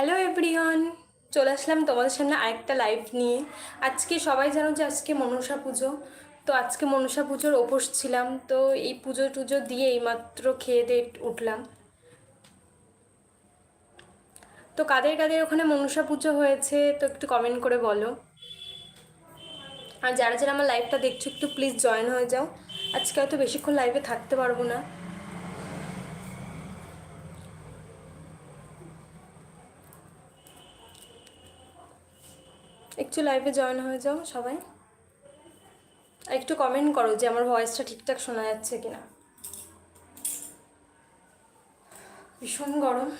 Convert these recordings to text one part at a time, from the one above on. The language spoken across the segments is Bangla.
হ্যালো এভরিওয়ান চলে আসলাম তোমাদের সামনে আরেকটা লাইভ নিয়ে। আজকে সবাই জানো যে আজকে মনসা পুজো। তো আজকে মনসা পুজোর উপোস ছিলাম, তো এই পুজো টুজো দিয়ে এইমাত্র খেয়ে দিয়ে উঠলাম। তো কাদের কাদের ওখানে মনসা পুজো হয়েছে, তো একটু কমেন্ট করে বলো। আর যারা যারা আমার লাইভটা দেখছ, একটু প্লিজ জয়েন হয়ে যাও। আজকে হয়তো বেশিক্ষণ লাইভে থাকতে পারব না। একটু লাইভে জয়েন হয়ে যাও সবাই। একটু কমেন্ট করো যে আমার ভয়েসটা ঠিকঠাক শোনা যাচ্ছে কিনা। ভীষণ গরম।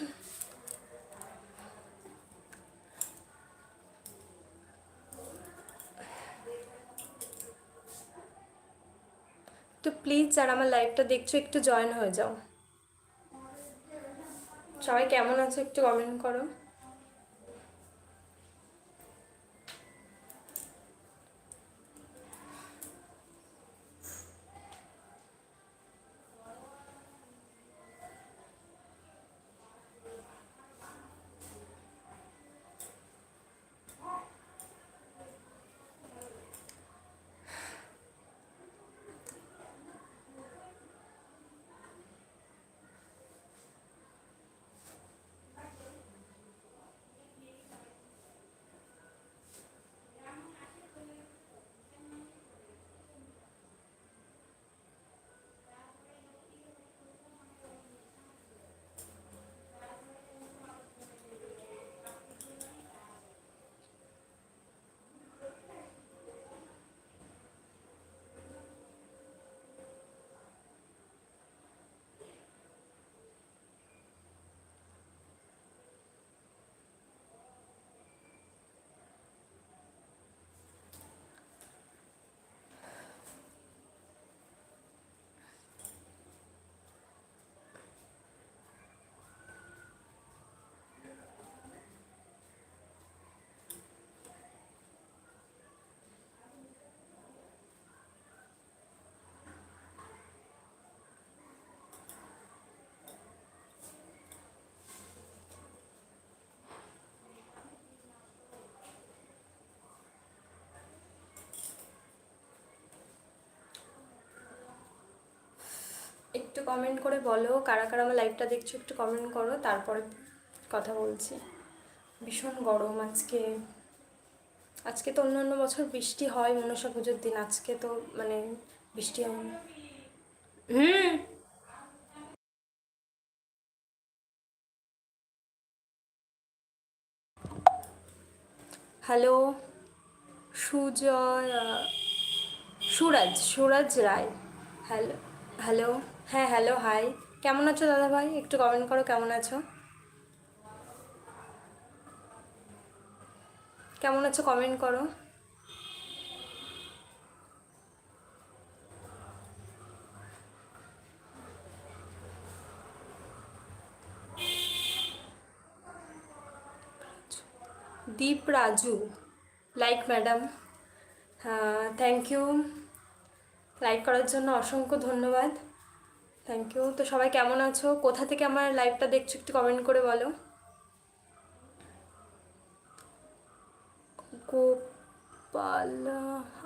তো প্লিজ যারা আমার লাইভটা দেখছ, একটু জয়েন হয়ে যাও। সবাই কেমন আছো একটু কমেন্ট করো। কমেন্ট করে বলো কারা কারা আমার লাইভটা দেখছ একটু কমেন্ট করো তারপরে কথা বলছি। ভীষণ গরম আজকে। আজকে তো অন্যান্য বছর বৃষ্টি হয় মনসা পুজোর দিন। আজকে তো মানে বৃষ্টি হয় না। হুম। Hello Sujoy Suraj Suraj Roy. Hello hello হ্যাঁ হ্যালো হাই কেমন আছো দাদা ভাই একটু কমেন্ট করো, কেমন আছো? কেমন আছো কমেন্ট করো। Deep Raju like madam thank you like করার জন্য অসংখ্য ধন্যবাদ। থ্যাংক ইউ তো সবাই কেমন আছো? কোথা থেকে আমার লাইভটা দেখছ একটু কমেন্ট করে বলো। গোপাল,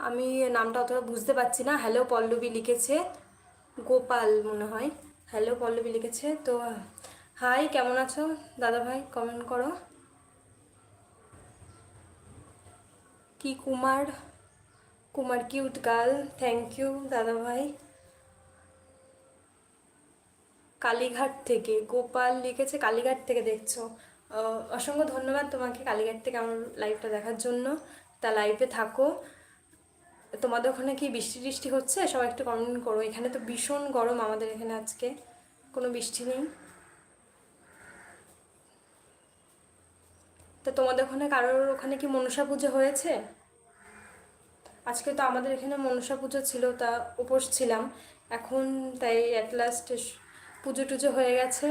আমি নামটা অতটা বুঝতে পারছি না। হ্যালো পল্লবী লিখেছে। গোপাল মনে হয়। হ্যালো পল্লবী লিখেছে। তো হাই কেমন আছো? দাদা ভাই কমেন্ট করো। কি Kumar? Kumar cute girl thank you দাদা ভাই। কালীঘাট থেকে, গোপাল লিখেছে কালীঘাট থেকে দেখছ। অসংখ্য ধন্যবাদ তোমাকে কালীঘাট থেকে আমার লাইভটা দেখার জন্য। তা লাইভে থাকো। তোমাদের ওখানে কি বৃষ্টি টিষ্টি হচ্ছে? সবাই একটু কমেন্ট করো। এখানে তো ভীষণ গরম আমাদের এখানে আজকে। কোনো বৃষ্টি নেই। তো তোমাদের ওখানে কারোর ওখানে কি মনসা পুজো হয়েছে? আজকে তো আমাদের এখানে মনসা পুজো ছিল, তা উপোস ছিলাম। এখন তাই অ্যাট লাস্ট পুজো টুজো হয়ে গেছে।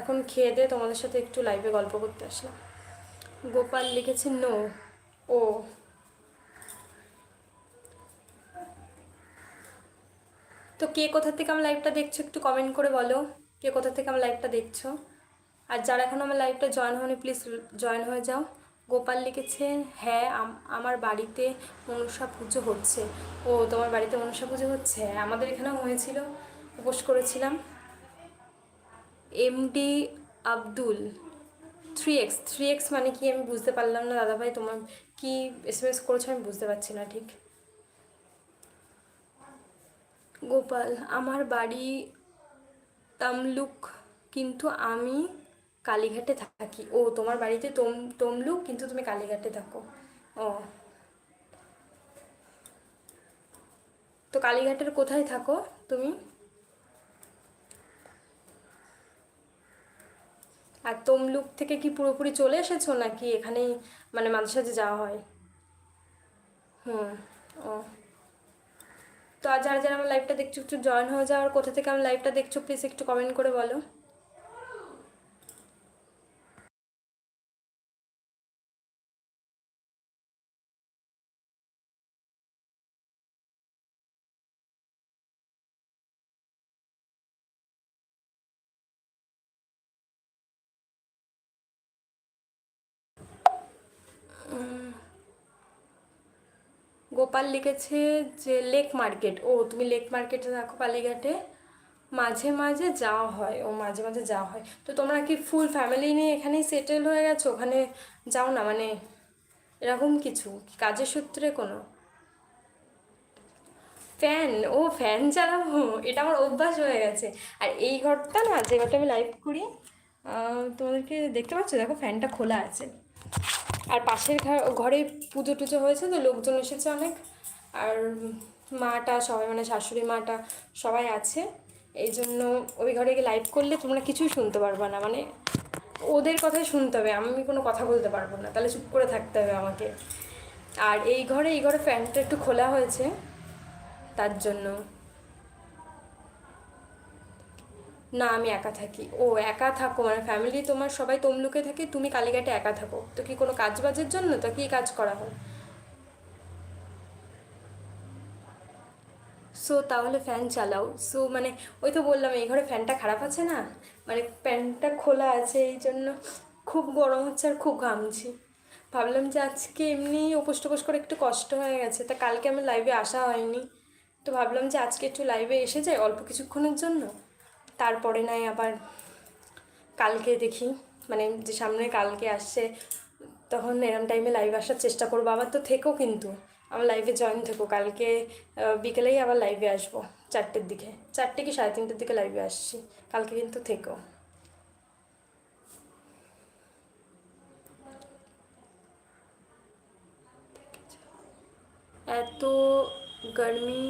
এখন খেয়ে দিয়ে তোমাদের সাথে একটু লাইভে গল্প করতে আসলাম। গোপাল লিখেছে, নো, ও। তো কে কোথা থেকে আমার লাইভটা দেখছ একটু কমেন্ট করে বলো। কে কোথা থেকে আমার লাইভটা দেখছ? আর যারা এখন আমার লাইভটা জয়েন হয়নি প্লিজ জয়েন হয়ে যাও। গোপাল লিখেছে হ্যাঁ আমার বাড়িতে মনসা পুজো হচ্ছে। ও, তোমার বাড়িতে মনসা পুজো হচ্ছে? হ্যাঁ আমাদের এখানেও হয়েছিল, উপোস করেছিলাম। MD Abdul three X three X মানে কি আমি বুঝতে পারলাম না, দাদাভাই তোমার কি এস এম এস করেছ আমি বুঝতে পারছি না ঠিক। গোপাল, আমার বাড়ি তামলুক, কিন্তু আমি কালীঘাটে থাকি। ও, তোমার বাড়িতে তম, তমলুক, কিন্তু তুমি কালীঘাটে থাকো। ও। তো কালীঘাটের কোথায় থাকো তুমি? আর তমলুক থেকে কি পুরোপুরি চলে এসেছ নাকি এখানেই মানে মাঝে সাঝে যাওয়া হয়? হুম, ও। তো আর যারা যারা আমার লাইভটা দেখছ, একটু জয়েন হয়ে যাওয়ার কোথা থেকে আমার লাইভটা দেখছ প্লিজ একটু কমেন্ট করে বলো। গোপাল লিখেছে যে লেক মার্কেট। ও, তুমি লেক মার্কেটে থাকো কালীঘাটে মাঝে মাঝে যাওয়া হয়। ও, মাঝে মাঝে যাওয়া হয়। তো তোমরা কি ফুল ফ্যামিলি নিয়ে এখানেই সেটেল হয়ে গেছো? ওখানে যাও না মানে এরকম কিছু? কাজের সূত্রে কোনো? ফ্যান ও ফ্যান চালাবো? এটা আমার অভ্যাস হয়ে গেছে। আর এই ঘরটা না, যে ঘরটা আমি লাইভ করি তোমাদেরকে দেখতে পাচ্ছ? দেখো ফ্যানটা খোলা আছে। আর পাশের ঘর- পুজো টুজো হয়েছে তো লোকজন এসেছে অনেক। আর মাটা সবাই মানে শাশুড়ি মাটা সবাই আছে। এই জন্য ওই ঘরে গিয়ে লাইভ করলে তোমরা কিছুই শুনতে পারবে না। মানে ওদের কথাই শুনতে হবে, আমি কোনো কথা বলতে পারব না। তাহলে চুপ করে থাকতে হবে আমাকে। আর এই ঘরে এই ঘরে ফ্যানটা একটু খোলা হয়েছে, তার জন্য। না, আমি একা থাকি। ও, একা থাকো মানে ফ্যামিলি তোমার, সবাই তমলুকে থাকে, তুমি কালীঘাটে একা থাকো। তো কি কোনো কাজ বাজের জন্য? তো কি কাজ করা হয়? সো তাহলে ফ্যান চালাও। সো মানে ওই তো বললাম, এই ঘরে ফ্যানটা খারাপ আছে না? মানে ফ্যানটা খোলা আছে, এই জন্য খুব গরম হচ্ছে আর খুব ঘামছি। ভাবলাম যে আজকে এমনি উপোস টুপোস করে একটু কষ্ট হয়ে গেছে, তা কালকে আমার লাইভে আসা হয়নি। তো ভাবলাম যে আজকে একটু লাইভে এসে যাই অল্প কিছুক্ষণের জন্য। তারপরে নাই আবার কালকে দেখি মানে যে সামনে কালকে আসছে, তখন এরম টাইমে লাইভ আসার চেষ্টা করব। আবার তো থেকো কিন্তু আমার লাইভে জয়েন থেকো। কালকে বিকেলেই আবার লাইভে আসব চারটের দিকে। চারটে কি সাড়ে তিনটের দিকে লাইভে আসছি। কালকে কিন্তু থেকো। এত গরমি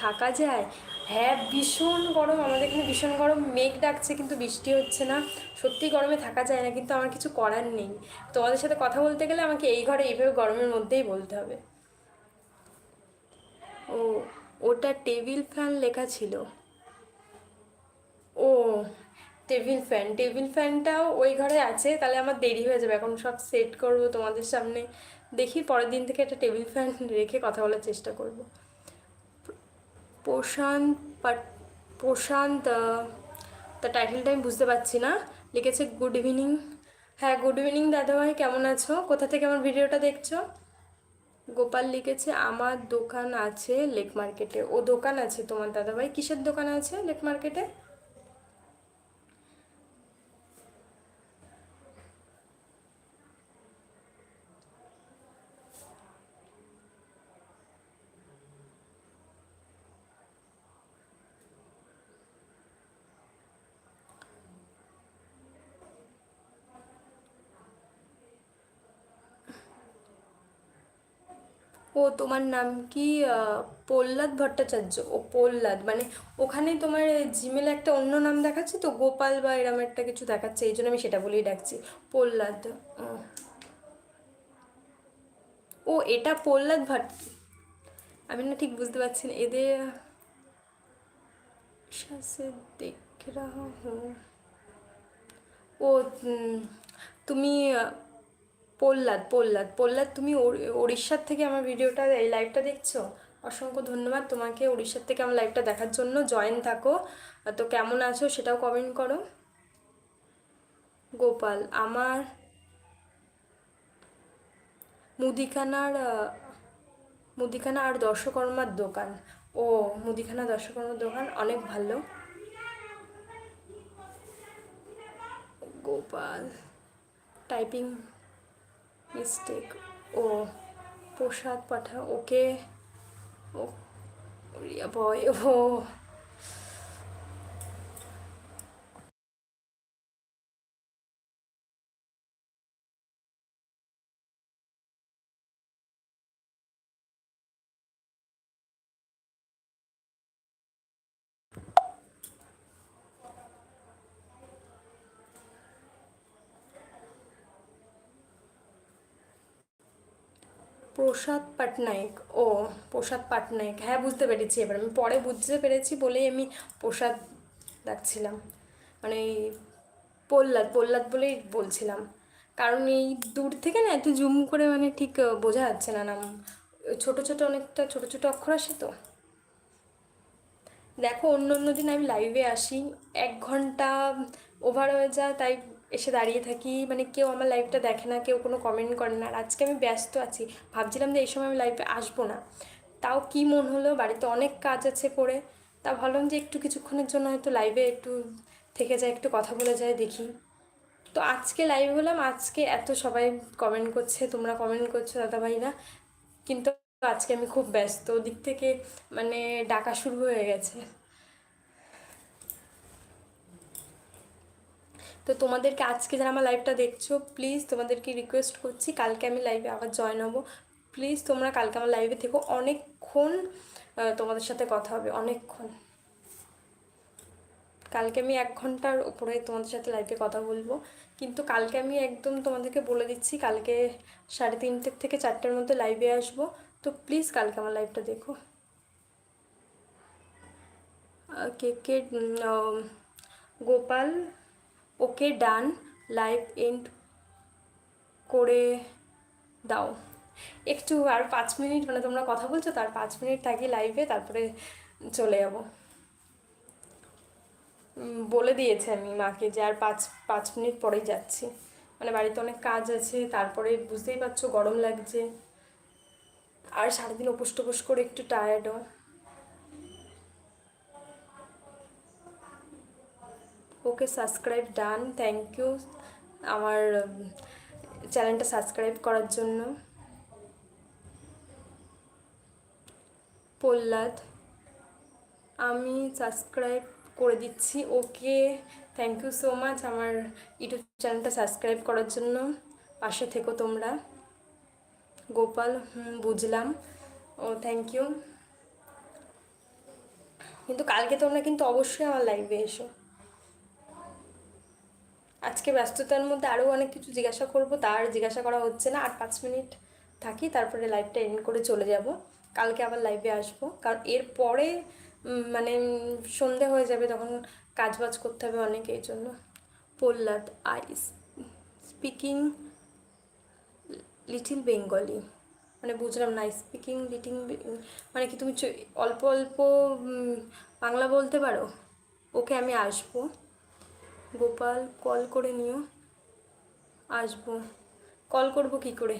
থাকা যায়? হ্যাঁ ভীষণ গরম। আমাদের এখানে ভীষণ গরম। মেঘ ডাকছে, কিন্তু বৃষ্টি হচ্ছে না। সত্যি গরমে থাকা যায় না, কিন্তু আমার কিছু করার নেই। তোমাদের সাথে কথা বলতে গেলে আমাকে এই ঘরে এইভাবে গরমের মধ্যেই বলতে হবে। ও, ওটা টেবিল ফ্যান লেখা ছিল। ও, টেবিল ফ্যান। টেবিল ফ্যানটাও ওই ঘরে আছে, তাহলে আমার দেরি হয়ে যাবে। এখন সব সেট করব তোমাদের সামনে। দেখি পরের দিন থেকে একটা টেবিল ফ্যান রেখে কথা বলার চেষ্টা করব। প্রশান্ত প্রশান্ত তা টাইটেলটা আমি বুঝতে পারছি না। লিখেছে গুড ইভিনিং হ্যাঁ গুড ইভিনিং দাদাভাই কেমন আছো? কোথা থেকে আমার ভিডিওটা দেখছ? গোপাল লিখেছে, আমার দোকান আছে লেক মার্কেটে। ও দোকান আছে তোমার দাদাভাই কিসের দোকান আছে লেক মার্কেটে? ও তোমার নাম কি? প্রহ্লাদ ভট্টাচার্য। ও প্রহ্লাদ মানে ওখানে তোমার জিমেলে একটা অন্য নাম দেখাচ্ছে তো, গোপাল বা এরম একটা কিছু দেখাচ্ছে, এই জন্য আমি সেটা বলেই ডাকছি। প্রহ্লাদ ও। এটা প্রহ্লাদ ভট্ট আমি না ঠিক বুঝতে পারছি না, এদের দেখ ও তুমি প্রহ্লাদ প্রহ্লাদ প্রহ্লাদ, তুমি উড়িষ্যার থেকে আমার ভিডিওটা, এই লাইভটা দেখছ? অসংখ্য ধন্যবাদ তোমাকে উড়িষ্যার থেকে আমার লাইভটা দেখার জন্য। জয়েন থাকো। তো কেমন আছো সেটাও কমেন্ট করো। গোপাল, আমার মুদিখানার মুদিখানা আর দর্শকর্মার দোকান। ও, মুদিখানা দর্শকর্মার দোকান, অনেক ভালো। গোপাল টাইপিং মিস্টেক ও প্রসাদ পাঠা ওকে ও বয় ও প্রসাদ পাটনায়ক। ও, প্রসাদ পাটনায়ক। হ্যাঁ বুঝতে পেরেছি এবার। আমি পরে বুঝতে পেরেছি বলেই আমি প্রসাদ ডাকছিলাম। মানে প্রহ্লাদ প্রহ্লাদ বলেই বলছিলাম। কারণ এই দূর থেকে না এত জুম করে মানে ঠিক বোঝা যাচ্ছে না নাম। ছোট ছোট অনেকটা ছোট ছোট অক্ষর আসে তো। দেখো, অন্য অন্য দিন আমি লাইভে আসি। এক ঘণ্টা ওভার হয়ে যায়, তাই এসে দাঁড়িয়ে থাকি মানে কেউ আমার লাইভটা দেখে না, কেউ কোনো কমেন্ট করে না। আর আজকে আমি ব্যস্ত আছি। ভাবছিলাম যে এই সময় আমি লাইভে আসব না। তাও কি মন হলো? বাড়িতে অনেক কাজ আছে করে। তা ভাবলাম যে একটু কিছুক্ষণের জন্য হয়তো লাইভে একটু থেকে যায়, একটু কথা বলে যায়, দেখি। তো আজকে লাইভ হলাম। আজকে এত সবাই কমেন্ট করছে, তোমরা কমেন্ট করছ দাদা ভাইরা কিন্তু আজকে আমি খুব ব্যস্ত। ওদিক থেকে মানে ডাকা শুরু হয়ে গেছে। তো তোমাদেরকে আজকে যারা আমার লাইভটা দেখছ প্লিজ তোমাদেরকে রিকোয়েস্ট করছি, কালকে আমি লাইভে আবার জয়েন হব। প্লিজ তোমরা কালকে আমার লাইভে থেকো। অনেকক্ষণ তোমাদের সাথে কথা হবে, অনেকক্ষণ। কালকে আমি এক ঘণ্টার উপরে তোমাদের সাথে লাইভে কথা বলব। কিন্তু কালকে আমি একদম তোমাদেরকে বলে দিচ্ছি, কালকে সাড়ে তিনটের থেকে চারটের মধ্যে লাইভে আসব। তো প্লিজ কালকে আমার লাইভটা দেখো। কে কে Gopal okay done live end করে দাও। একটু আর পাঁচ মিনিট মানে তোমরা কথা বলছো, তার পাঁচ মিনিট থাকি লাইভে, তারপরে চলে যাব। বলে দিয়েছে আমি মাকে যে আর পাঁচ পাঁচ মিনিট পরেই যাচ্ছি। মানে বাড়িতে অনেক কাজ আছে, তারপরে বুঝতেই পারছ গরম লাগছে। আর সারাদিন উপোস টুপোস করে একটু টায়ার্ডও okay subscribe done thank you আমার চ্যানেলটা সাবস্ক্রাইব করার জন্য। প্রহ্লাদ, আমি সাবস্ক্রাইব করে দিচ্ছি, okay thank you so much আমার ইউটিউব চ্যানেলটা সাবস্ক্রাইব করার জন্য। পাশে থেকো তোমরা। গোপাল, হুম, বুঝলাম। ও থ্যাংক ইউ কিন্তু কালকে তোমরা কিন্তু অবশ্যই আমার লাইভে এসো। আজকে ব্যস্ততার মধ্যে আরও অনেক কিছু জিজ্ঞাসা করব, তার জিজ্ঞাসা করা হচ্ছে না। আর পাঁচ মিনিট থাকি, তারপরে লাইভটা এন্ড করে চলে যাব। কালকে আবার লাইভে আসব। কারণ এরপরে মানে সন্ধে হয়ে যাবে, তখন কাজ বাজ করতে হবে অনেক, এই জন্য। Prahlad I speaking little Bengali মানে বুঝলাম না স্পিকিং লিটিং মানে কি তুমি অল্প অল্প বাংলা বলতে পারো? ওকে আমি আসব। গোপাল, কল করে নিও। আসব। কল করব কি করে?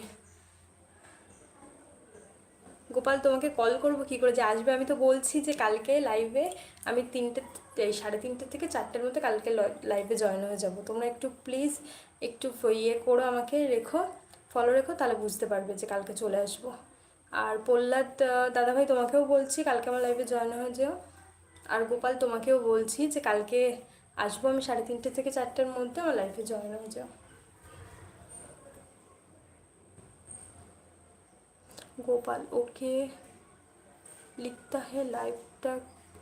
গোপাল, তোমাকে কল করব কি করে? যে আসবে, আমি তো বলছি যে কালকে লাইভে আমি তিনটে, এই সাড়ে তিনটে থেকে চারটের মধ্যে কালকে লাইভে জয়েন হয়ে যাব। তোমরা একটু প্লিজ একটু ইয়ে করো আমাকে, রেখো ফলো রেখো, তাহলে বুঝতে পারবে যে কালকে চলে আসব। আর প্রহ্লাদ দাদাভাই, তোমাকেও বলছি কালকে আমার লাইভে জয়েন হয়ে যেও। আর গোপাল, তোমাকেও বলছি যে কালকে আসব আমি সাড়ে তিনটে থেকে চারটার মধ্যে, আমার লাইফে জয়েন হয়ে যাও। গোপাল, ওকে লিখতে হে লাইফটা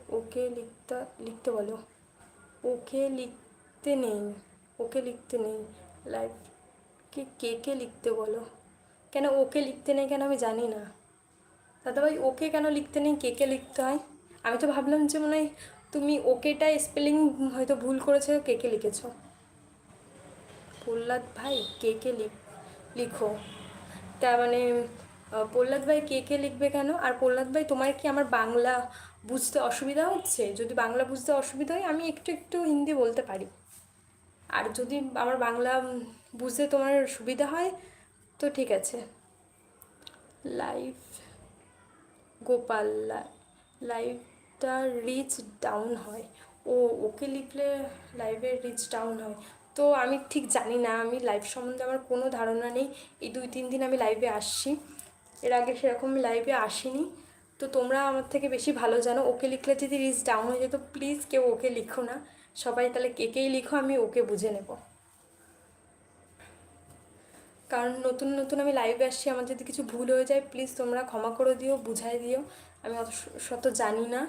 ওকে লিখতে লিখতে বলো। ওকে লিখতে নেই, ওকে লিখতে নেই। লাইফকে কে কে লিখতে বলো? কেন ওকে লিখতে নেই কেন আমি জানি না। দাদাভাই, ওকে কেন লিখতে নেই? কে কে লিখতে হয়? আমি তো ভাবলাম যে মনে হয় তুমি ওকেটা স্পেলিং হয়তো ভুল করেছ, কে কে লিখেছো? প্রহ্লাদ ভাই, কে কে লিখ। তা মানে প্রহ্লাদ ভাই কে কে লিখবে কেন? আর প্রহ্লাদ ভাই, তোমার কি আমার বাংলা বুঝতে অসুবিধা হচ্ছে? যদি বাংলা বুঝতে অসুবিধা হয়, আমি একটু একটু হিন্দি বলতে পারি। আর যদি আমার বাংলা বুঝতে তোমার সুবিধা হয়, তো ঠিক আছে। লাইভ গোপাল লাইভটা রিচ ডাউন হয়। ও, ওকে লিখলে লাইভে রিচ ডাউন হয়। তো আমি ঠিক জানি না, আমি লাইভ সম্বন্ধে আমার কোনো ধারণা নেই। এই দুই, তিন দিন আমি লাইভে আসছি। এর আগে সেরকম লাইভে আসিনি। তো তোমরা আমার থেকে বেশি ভালো জানো, ওকে লিখলে যদি রিচ ডাউন হয়ে যেত প্লিজ কেউ ওকে লিখো না। সবাই তাহলে কেকেই লিখো, আমি ওকে বুঝে নেব। কারণ নতুন নতুন আমি লাইভে আসছি, আমার যদি কিছু ভুল হয়ে যায় প্লিজ তোমরা ক্ষমা করে দিও, বুঝাই দিও। আমি অত শত জানি না।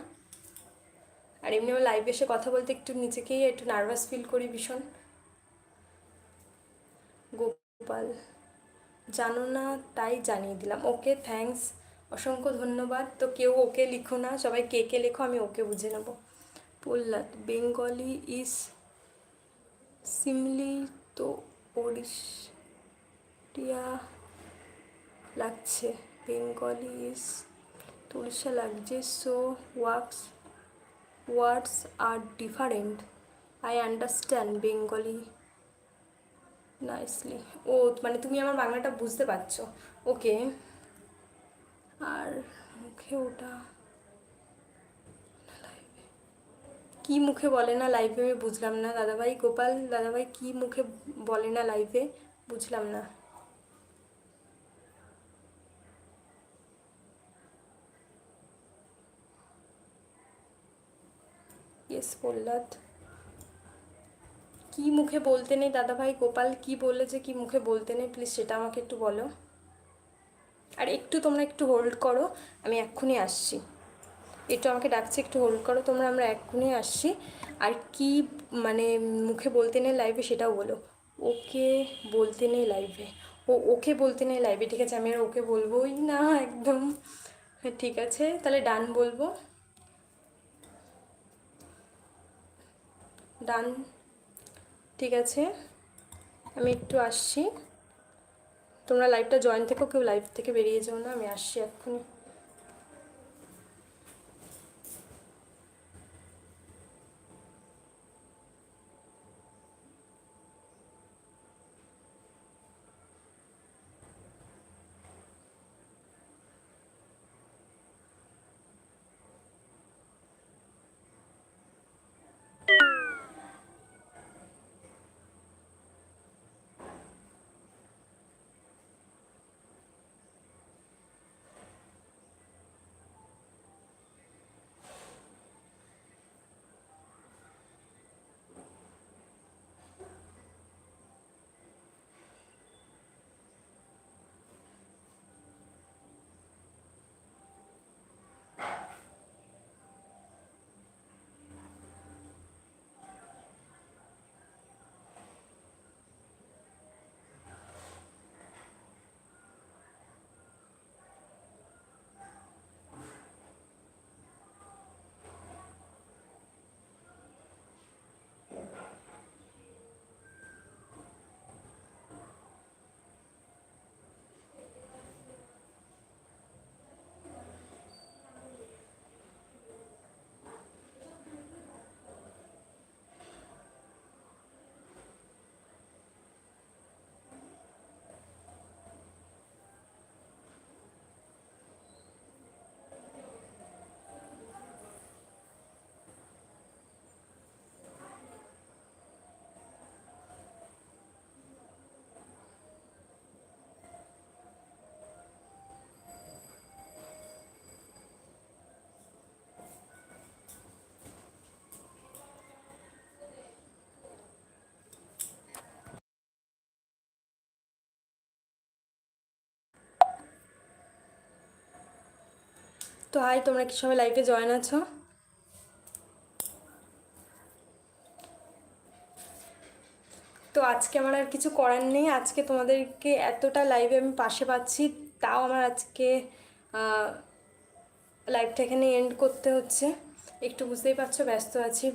আর এমনি আমার লাইভে এসে কথা বলতে একটু নিজেকেই একটু নার্ভাস ফিল করি ভীষণ। গোপাল, জানো না, তাই জানিয়ে দিলাম। ওকে থ্যাঙ্কস অসংখ্য ধন্যবাদ। তো কেউ ওকে লিখো না, সবাই কে কে লেখো, আমি ওকে বুঝে নেব। প্রহ্লাদ, বেঙ্গলি ইজ সিমলি তো ওড়িশিয়া লাগছে। বেঙ্গলি ইজ তুলসা লাগছে so works words are different. I understand Bengali nicely ও মানে তুমি আমার বাংলাটা বুঝতে পারছ। ওকে। আর মুখে ওটা কি মুখে বলে না লাইভে আমি বুঝলাম না। দাদাভাই, গোপাল, দাদাভাই কি মুখে বলে না লাইভে বুঝলাম না। ইয়েস প্রহ্লাদ। কি মুখে বলতে নেই দাদাভাই? গোপাল কি বলেছে কি মুখে বলতে নেই? প্লিজ সেটা আমাকে একটু বলো। আর একটু তোমরা একটু হোল্ড করো, আমি এক্ষুনি আসছি। একটু আমাকে ডাকছে, একটু হোল্ড করো, তোমরা আমরা এক্ষুনি আসছি। আর কি মানে মুখে বলতে নেই লাইভে সেটাও বলো। ওকে বলতে নেই লাইভে ও ওকে বলতে নেই লাইভে ঠিক আছে? আমি আর ওকে বলবোই না, একদম। হ্যাঁ ঠিক আছে। তাহলে ডান বলব। ডান ঠিক আছে। আমি একটু আসছি। তোমরা লাইভটা জয়েন থেকেও কেউ লাইভ থেকে বেরিয়ে যাও না, আমি আসছি এক্ষুনি। তো হাই তোমরা কি সবাই লাইভে জয়েন আছো। তো আজকে আমার আর কিছু করার নেই, আজকে তোমাদেরকে এতটা লাইভে আমি পাশে পাচ্ছি, তাও আমার আজকে লাইভটা এখানে এন্ড করতে হচ্ছে। একটু বুঝতেই পারছ, ব্যস্ত আছি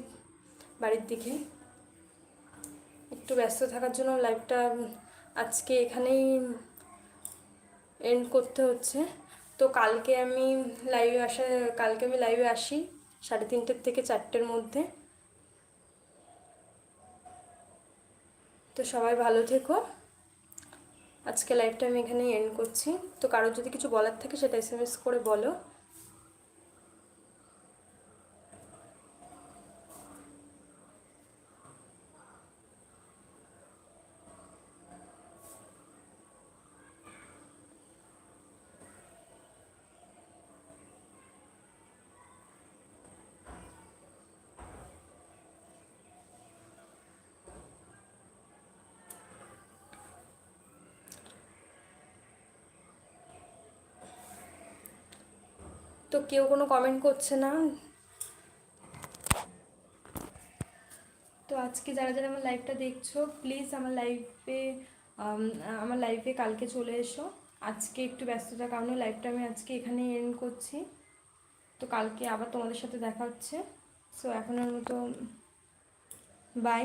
বাড়ির দিকে। একটু ব্যস্ত থাকার জন্য লাইভটা আজকে এখানেই এন্ড করতে হচ্ছে। তো কালকে আমি লাইভে আসা, কালকে আমি লাইভে আসি সাড়ে তিনটের থেকে চারটের মধ্যে। তো সবাই ভালো থেকো। আজকে লাইভটা আমি এখানে এন্ড করছি। তো কারোর যদি কিছু বলার থাকে সেটা এস করে বলো। তো কেউ কোনো কমেন্ট করছে না। তো আজকে যারা যারা আমার লাইভটা দেখছ প্লিজ আমার লাইভে আমার লাইভে কালকে চলে এসো। আজকে একটু ব্যস্ততার কারণে লাইভটা আমি আজকে এখানে এন্ড করছি। তো কালকে আবার তোমাদের সাথে দেখা হচ্ছে। সো এখনের মতো বাই